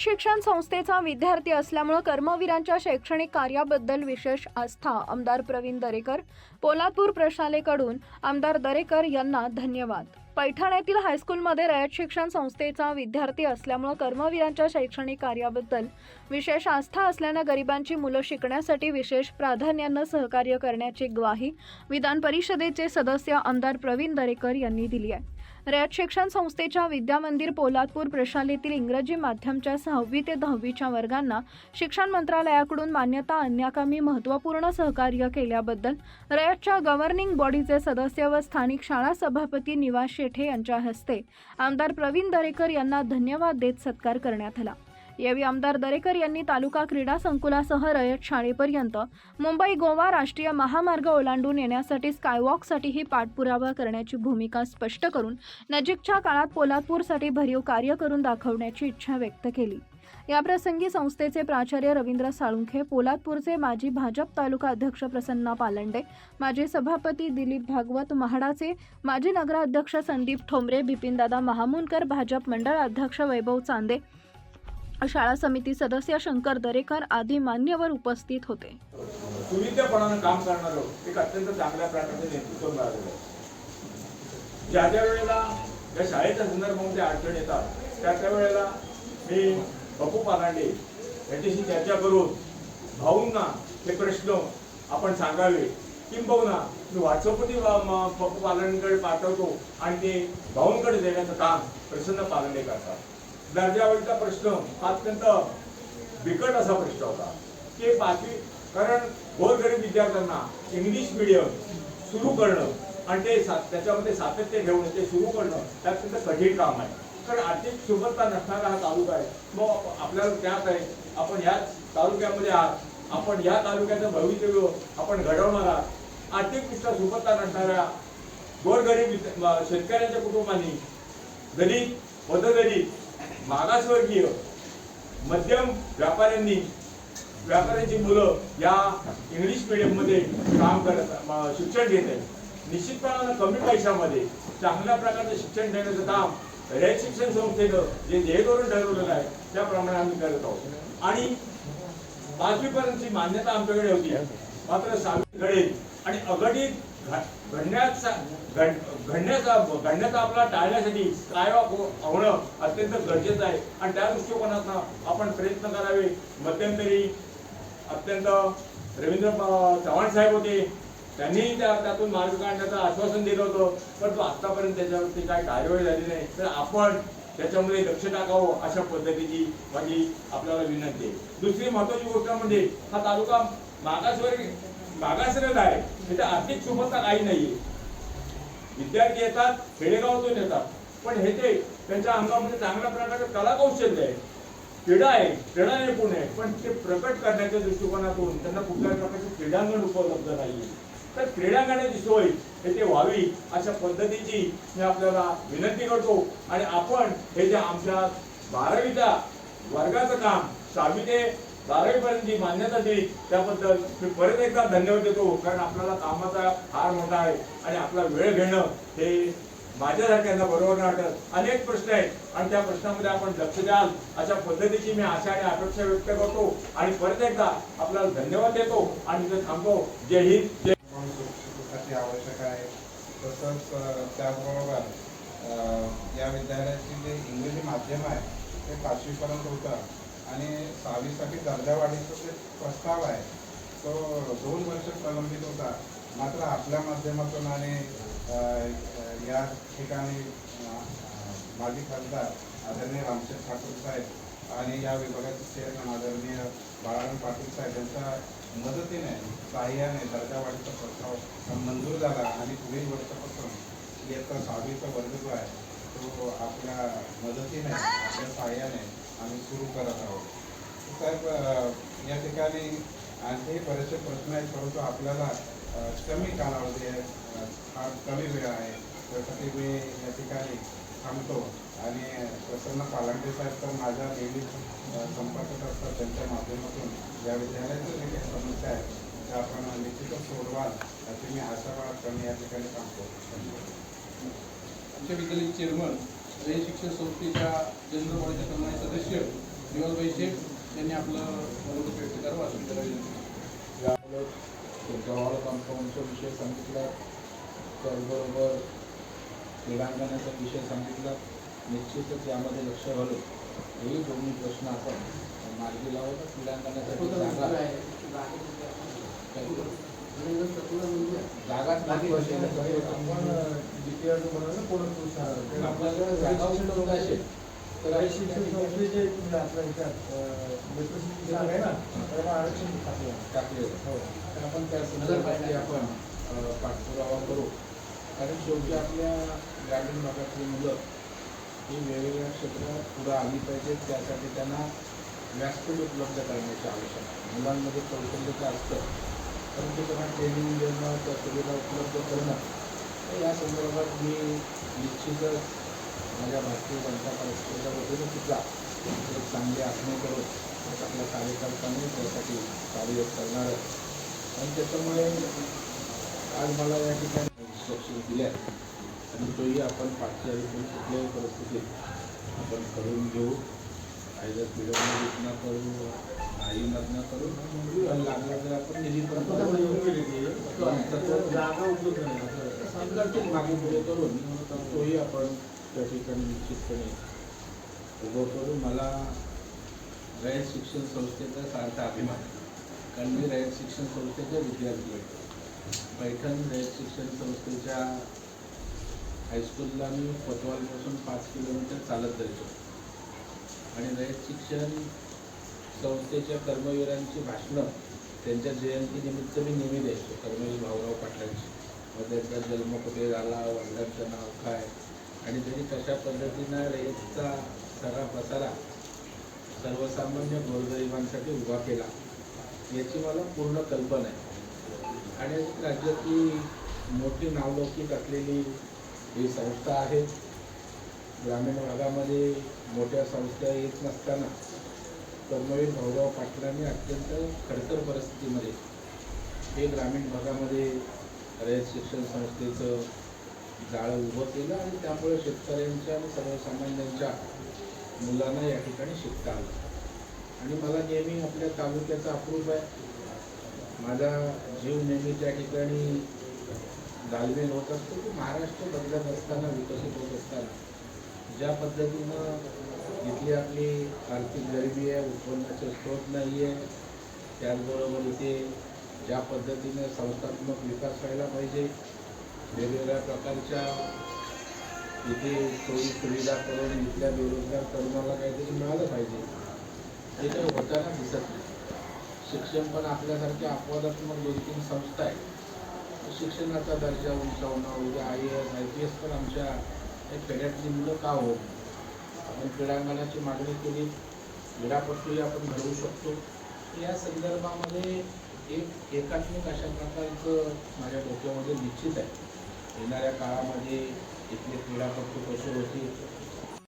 शिक्षण संस्थेचा विद्यार्थी असल्यामुळं कर्मवीरांच्या शैक्षणिक कार्याबद्दल विशेष आस्था आमदार प्रवीण दरेकर पोलादपूर प्रशालेकडून आमदार दरेकर यांना धन्यवाद. पैठण येथील हायस्कूलमध्ये रयत शिक्षण संस्थेचा विद्यार्थी असल्यामुळं कर्मवीरांच्या शैक्षणिक कार्याबद्दल विशेष आस्था असल्यानं गरिबांची मुलं शिकण्यासाठी विशेष प्राधान्यानं सहकार्य करण्याची ग्वाही विधान परिषदेचे सदस्य आमदार प्रवीण दरेकर यांनी दिली आहे. रयत शिक्षण संस्थेच्या विद्यामंदिर पोलादपूर प्रशालेतील इंग्रजी माध्यमच्या सहावी ते दहावीच्या वर्गांना शिक्षण मंत्रालयाकडून मान्यता आणण्याकामी महत्त्वपूर्ण सहकार्य केल्याबद्दल रयतच्या गव्हर्निंग बॉडीचे सदस्य व स्थानिक शाळा सभापती निवास शेठे यांच्या हस्ते आमदार प्रवीण दरेकर यांना धन्यवाद देत सत्कार करण्यात आला. यावेळी आमदार दरेकर यांनी तालुका क्रीडा संकुलासह रयत शाळेपर्यंत मुंबई गोवा राष्ट्रीय महामार्ग ओलांडून येण्यासाठी स्कायवॉकसाठीही पाठपुरावा करण्याची भूमिका स्पष्ट करून नजीकच्या काळात पोलादपूरसाठी भरीव कार्य करून दाखवण्याची इच्छा व्यक्त केली. याप्रसंगी संस्थेचे प्राचार्य रवींद्र साळुंखे पोलादपूरचे माजी भाजप तालुका अध्यक्ष प्रसन्ना पालंडे माजी सभापती दिलीप भागवत म्हाडाचे माजी नगराध्यक्ष संदीप ठोंबरे बिपिनदादा महामुनकर भाजप मंडळ अध्यक्ष वैभव चांदे शाळा समिती सदस्य शंकर दरेकर आदी मान्यवर उपस्थित होते. सुविधेपणानं काम करणारं एक अत्यंत चांगल्या प्रकारचे नेतृत्व मिळालेलं आहे ज्या ज्या वेळेला या शाळेच्या संदर्भामध्ये अडचण येतात त्या त्या वेळेला मी बपू पालांडे याच्याशी चर्चा करून भाऊंना हे प्रश्न आपण सांगावे. किंबहुना मी व्हॉट्सअपवरती बपू पालांडेकडे पाठवतो आणि ते भाऊंकडे देण्याचं काम प्रसन्न पालांडे करतात. दर्जावरचा प्रश्न हा अत्यंत बिकट असा प्रश्न होता. की पाचवी कारण गोरगरीब विद्यार्थ्यांना इंग्लिश मिडियम सुरू करणं आणि ते सा- त्याच्यामध्ये सातत्य ठेवणं ते सुरू करणं हे अत्यंत कठीण काम आहे. कारण आर्थिक सुबत्ता नसणारा हा तालुका आहे. मग आपल्याला त्यात आहे आपण याच तालुक्यामध्ये आहात आपण या तालुक्याचं भवितव्य आपण घडवणार आहात. आर्थिकदृष्ट्या सुबत्ता नसणाऱ्या गोरगरीब विद्या- शेतकऱ्यांच्या कुटुंबांनी दलित पददलित मागासवर्गीय मध्यम व्यापाऱ्यांनी व्यापाऱ्यांची मुलं या इंग्लिश मीडियममध्ये काम करत शिक्षण घेत आहेत. निश्चितपणानं कमी पैशामध्ये चांगल्या प्रकारचं शिक्षण देण्याचं काम रयत शिक्षण संस्थेनं जे ध्येय धोरण ठरवलेलं आहे त्याप्रमाणे आम्ही करत आहोत. आणि पाचवीपर्यंतची मान्यता आमच्याकडे होती. मात्र सहावीकडे आणि अघटित घडण्याचा घडण्याचा घडण्याचा आपला टाळण्यासाठी काय हो-, होणं अत्यंत गरजेचं आहे. आणि त्या दृष्टिकोनातनं आपण प्रयत्न करावे. मध्यंतरी अत्यंत रवींद्र चव्हाण साहेब होते. त्यांनी त्या त्यातून मार्ग काढण्याचं आश्वासन दिलं होतं. परंतु आत्तापर्यंत त्याच्यावरती काय कार्यवाही झाली नाही. तर आपण त्याच्यामध्ये लक्ष टाकावं अशा पद्धतीची माझी आपल्याला विनंती आहे. दुसरी महत्वाची गोष्ट म्हणजे हा तालुका मागासवर मागासलेला आहे. तिथे आर्थिक सुबत्ता काही नाहीये. विद्यार्थी येतात खेडेगावातून येतात. पण हे ते त्यांच्या अंगामध्ये चांगल्या प्रकारचे कलाकौशल्य आहे क्रीडा आहे क्रीडा निपुण आहे. पण ते प्रकट करण्याच्या दृष्टिकोनातून त्यांना कुठल्याही प्रकारचे क्रीडांगण उपलब्ध नाहीये. तर क्रीडांगणाची सोय येथे व्हावी अशा पद्धतीची मी आपल्याला विनंती करतो. आणि आपण हे जे आमच्या बारावीच्या वर्गाचं काम सहावी ते बारावीपर्यंत जी मान्यता दिली त्याबद्दल मी परत एकदा धन्यवाद देतो. कारण आपल्याला कामाचा फार मोठा आहे आणि आपला वेळ घेणं हे माझ्यासारख्यांना बरोबर नाही वाटत. अनेक प्रश्न आहेत. आणि त्या प्रश्नामध्ये आपण लक्ष द्याल. अशा पद्धतीची मी आशा आणि अपेक्षा व्यक्त करतो. आणि परत एकदा आपल्याला धन्यवाद देतो. आणि इथे थांबतो. जय हिंद जय आवश्यक आहे. तसंच त्याचबरोबर या विद्यालयाचे जे इंग्रजी माध्यम आहे ते पाचवीपर्यंत होतं. आणि सहावीसाठी दर्जावाढीचा जे प्रस्ताव आहे तो दोन वर्ष प्रलंबित होता. मात्र आपल्या माध्यमातून आणि या ठिकाणी माजी खासदार आदरणीय रामचंद्र ठाकूर साहेब आणि या विभागाचे चेअरमॅन आदरणीय बाळाराम पाटील साहेब यांच्या मदतीने सहाय्याने दर्जावाढीचा प्रस्ताव मंजूर झाला आणि पुढील वर्षापासून इयत्ता सहावीचा वर्ग जो आहे तो आपल्या मदतीने आपल्या साह्याने आम्ही सुरू करत आहोत. साहेब या ठिकाणी आणखी बरेचसे प्रश्न आहेत परंतु आपल्याला कमी कालावधी आहे फार हा कमी वेळ आहे. त्यासाठी मी या ठिकाणी थांबतो आणि प्रसन्न पालांडे साहेब तर माझ्या नेहमी संपर्कात असतात त्यांच्या माध्यमातून. या विद्यालयाच्या जे काही समस्या आहेत त्या आपण निश्चितच सोडवाल अशी मी आशा बाळगतो आणि या ठिकाणी धन्यवाद आमच्या विद्यालयाचे चेअरमन रयत शिक्षण संस्थेच्या जनरल बॉडीचे सन्मानित सदस्य दिवसभाई शेख यांनी आपलं मनोगत व्यक्त करावं विनंती यामुळे गव्हाळ कंपाऊंडचा विषय सांगितला त्याचबरोबर क्रीडांगणाचा विषय सांगितला. निश्चितच यामध्ये लक्ष घालून हेही दोन्ही प्रश्न आपण मार्गी लावतो क्रीडांगणासाठी जागा जागाच महत्वाची आहे. आपल्याला जागा उपलब्ध असेल तर टाकले. आपण त्या संदर्भातली आपण पाठपुरावा करू. कारण शेवटी आपल्या ग्रामीण भागातली मुलं ही वेगवेगळ्या क्षेत्रात पुढं आली पाहिजेत. त्यासाठी त्यांना व्यासपीठ उपलब्ध करण्याची आवश्यकता आहे. मुलांमध्ये कौशल्य तर असतं. परंतु त्यांना ट्रेनिंग देणं त्या सुविधा उपलब्ध करणं तर या संदर्भात मी निश्चितच माझ्या भारतीय जनता पक्षाच्या वतीने सुद्धा एक चांगली आखणी करून आपल्या कार्यकर्त्यांनी त्यासाठी कार्य करणार आणि त्याच्यामुळे आज मला या ठिकाणी इन्स्ट्रक्शन दिल्या. आणि तोही आपण पाठच्या इथून कुठल्याही परिस्थितीत आपण करून घेऊ. आयदर पिढ्यामध्ये न करू नाही न करू पण लागलं तर आपण निधी पण संघटित मागे पुढे करून तोही आपण त्या ठिकाणी निश्चितपणे उभं करू. मला रयत शिक्षण संस्थेचा सारखा अभिमान आहे. कारण मी रयत शिक्षण संस्थेचे विद्यार्थी आहे. पैठण रयत शिक्षण संस्थेच्या हायस्कूलला मी कोतवालपासून पाच किलोमीटर चालत जायचो. आणि रयत शिक्षण संस्थेच्या कर्मवीरांची भाषणं त्यांच्या जयंतीनिमित्त मी नेहमी द्यायचो. कर्मवीर भाऊराव पाटलांची. मग त्यांचा जन्म कुठे झाला वडिलांचं नाव काय? आणि त्यांनी कशा पद्धतीनं रयतचा सरा पसारा सर्वसामान्य गोरगरिबांसाठी उभा केला याची मला पूर्ण कल्पना आहे. आणि राज्यातली मोठी नावलौकिक असलेली ही संस्था आहे. ग्रामीण भागामध्ये मोठ्या संस्था येत नसताना कर्मवीर भाऊराव पाटलांनी अत्यंत खडतर परिस्थितीमध्ये हे ग्रामीण भागामध्ये रयत शिक्षण संस्थेचं जाळं उभं केलं आणि त्यामुळे शेतकऱ्यांच्या आणि सर्वसामान्यांच्या मुलांना या ठिकाणी शिकता आलं. आणि मला नेहमी आपल्या तालुक्याचा अप्रूप आहे. माझा जीव नेहमी त्या ठिकाणी गालवेल होत असतो. की महाराष्ट्र बदलत असताना विकसित होत असताना. ज्या पद्धतीनं इथली आपली आर्थिक गरिबी आहे उत्पन्नाचे स्रोत नाही आहे त्याचबरोबर इथे ज्या पद्धतीने संस्थात्मक विकास व्हायला पाहिजे वेगवेगळ्या प्रकारच्या इथे सोयी सुविधा करून इथल्या बेरोजगार तरुणाला काहीतरी मिळालं पाहिजे. हे तर होताना दिसत नाही. शिक्षण पण आपल्यासारख्या अपवादात्मक दोन तीन संस्था आहेत. शिक्षणाचा दर्जा उंचावणं उद्या I S I P S पण आमच्या खेड्यातली मुलं का हो? आपण क्रीडांगणाची मागणी केली क्रीडापटूही आपण घडवू शकतो. या संदर्भामध्ये एक एकात्मिक अशा प्रकारचं माझ्या डोक्यामध्ये निश्चित आहे. येणाऱ्या काळामध्ये इथले क्रीडापटू कसे होतील